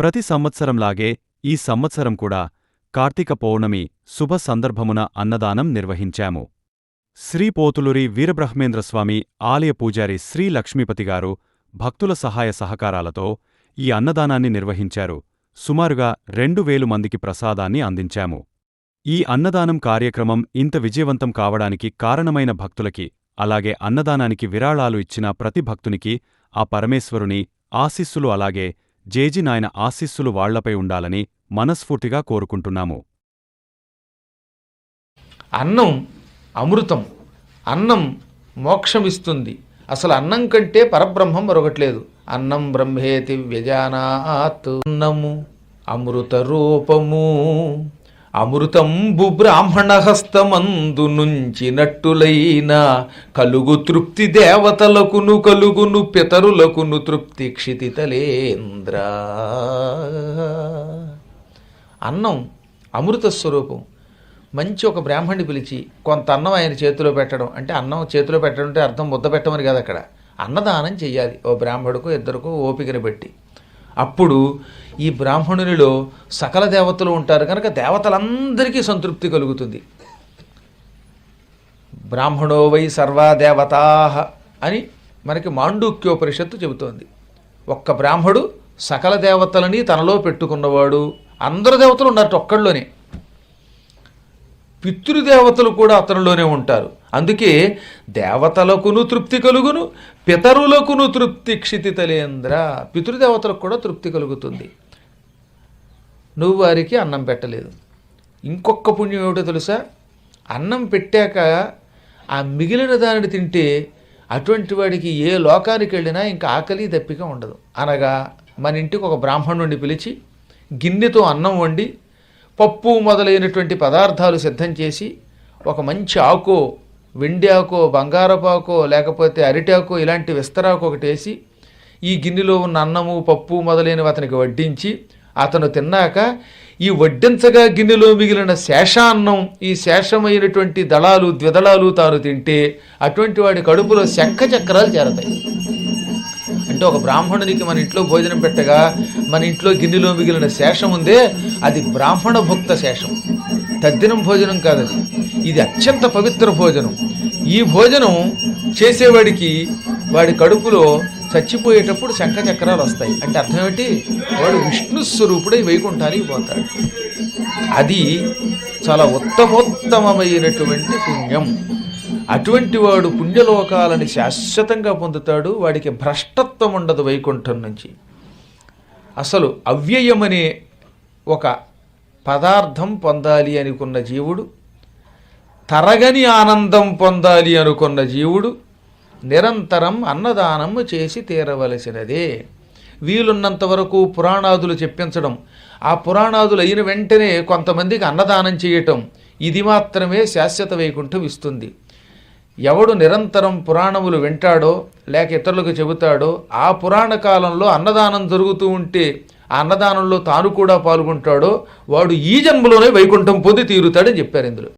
ప్రతి సంవత్సరంలాగే ఈ సంవత్సరం కూడా కార్తీక పౌర్ణమి శుభ సందర్భమున అన్నదానం నిర్వహించాము. శ్రీ పోతులూరి వీరబ్రహ్మేంద్రస్వామి ఆలయ పూజారి శ్రీ లక్ష్మీపతిగారు భక్తుల సహాయ సహకారాలతో ఈ అన్నదానాన్ని నిర్వహించారు. సుమారుగా రెండు వేలు మందికి ప్రసాదాన్ని అందించాము. ఈ అన్నదానం కార్యక్రమం ఇంత విజయవంతం కావడానికి కారణమైన భక్తులకి అలాగే అన్నదానానికి విరాళాలు ఇచ్చిన ప్రతి భక్తునికి ఆ పరమేశ్వరుని ఆశీస్సులు అలాగే జేజి నాయన ఆశీస్సులు వాళ్ళపై ఉండాలని మనస్ఫూర్తిగా కోరుకుంటున్నాము. అన్నం అమృతం అన్నం మోక్షమిస్తుంది. అసలు అన్నం కంటే పరబ్రహ్మం మరొకట్లేదు. అన్నం బ్రహ్మేతి వ్యజానాత్. అన్నము అమృత రూపము అమృతంబు బ్రాహ్మణహస్తమందు నుంచినట్టులైన కలుగు తృప్తి దేవతలకును కలుగును పితరులకును తృప్తి క్షితితలేంద్ర. అన్నం అమృత స్వరూపం. మంచి ఒక బ్రాహ్మణ్ణి పిలిచి కొంత అన్నం ఆయన చేతిలో పెట్టడం అంటే అన్నం చేతిలో పెట్టడం అంటే అర్థం ముద్ద పెట్టమని కాదు అక్కడ. అన్నదానం చెయ్యాలి. ఓ బ్రాహ్మడుకో ఇద్దరికో ఓపికను పెట్టి అప్పుడు ఈ బ్రాహ్మణునిలో సకల దేవతలు ఉంటారు. కనుక దేవతలందరికీ సంతృప్తి కలుగుతుంది. బ్రాహ్మణో వై సర్వదేవతా అని మనకి మాండూక్యోపనిషత్తు చెబుతోంది. ఒక్క బ్రాహ్మడు సకల దేవతలని తనలో పెట్టుకున్నవాడు అందరు దేవతలు ఉన్నారు ఒక్కళ్ళలోనే. పితృదేవతలు కూడా అతనిలోనే ఉంటారు. అందుకే దేవతలకును తృప్తి కలుగును పితరులకును తృప్తి క్షితితలేంద్ర. పితృదేవతలకు కూడా తృప్తి కలుగుతుంది. నువ్వు వారికి అన్నం పెట్టలేదు. ఇంకొక పుణ్యం ఏమిటో తెలుసా? అన్నం పెట్టాక ఆ మిగిలిన దానిని తింటే అటువంటి వాడికి ఏ లోకానికి వెళ్ళినా ఇంకా ఆకలి దప్పిక ఉండదు. అనగా మన ఇంటికి ఒక బ్రాహ్మణుడిని పిలిచి గిన్నెతో అన్నం వండి పప్పు మొదలైనటువంటి పదార్థాలు సిద్ధం చేసి ఒక మంచి ఆకు వెండి ఆకో లేకపోతే అరిటాకో ఇలాంటి విస్తరాకు ఒకటి వేసి ఈ గిన్నెలో ఉన్న అన్నము పప్పు మొదలైనవి అతనికి వడ్డించి అతను తిన్నాక ఈ వడ్డించగా గిన్నెలో మిగిలిన శేషాన్నం ఈ శేషమైనటువంటి దళాలు ద్విదళాలు తాను తింటే అటువంటి వాడి కడుపులో శంఖ చక్రాలు చేరతాయి. అంటే ఒక బ్రాహ్మణునికి మన ఇంట్లో భోజనం పెట్టగా మన ఇంట్లో గిన్నెలో మిగిలిన శేషం ఉందే అది బ్రాహ్మణ భుక్త శేషం. తద్దినం భోజనం కాదది ఇది అత్యంత పవిత్ర భోజనం. ఈ భోజనం చేసేవాడికి వాడి కడుపులో చచ్చిపోయేటప్పుడు శంఖ చక్రాలు వస్తాయి. అంటే అర్థం ఏంటి వాడు విష్ణు స్వరూపుడై వైకుంఠానికి పోతాడు. అది చాలా ఉత్తమోత్తమమైనటువంటి పుణ్యం. అటువంటి వాడు పుణ్యలోకాలని శాశ్వతంగా పొందుతాడు. వాడికి భ్రష్టత్వం ఉండదు వైకుంఠం నుంచి. అసలు అవ్యయమనే ఒక పదార్థం పొందాలి అనుకున్న జీవుడు తరగని ఆనందం పొందాలి అనుకున్న జీవుడు నిరంతరం అన్నదానం చేసి తీరవలసినదే. వీలున్నంత వరకు పురాణాదులు చెప్పించడం ఆ పురాణాదులు అయిన వెంటనే కొంతమందికి అన్నదానం చేయటం ఇది మాత్రమే శాశ్వత వైకుంఠం ఇస్తుంది. ఎవడు నిరంతరం పురాణములు వింటాడో లేక ఇతరులకు చెబుతాడో ఆ పురాణ కాలంలో అన్నదానం జరుగుతూ ఉంటే ఆ అన్నదానంలో తాను కూడా పాల్గొంటాడో వాడు ఈ జన్మలోనే వైకుంఠం పొంది తీరుతాడని చెప్పారు ఇందులో.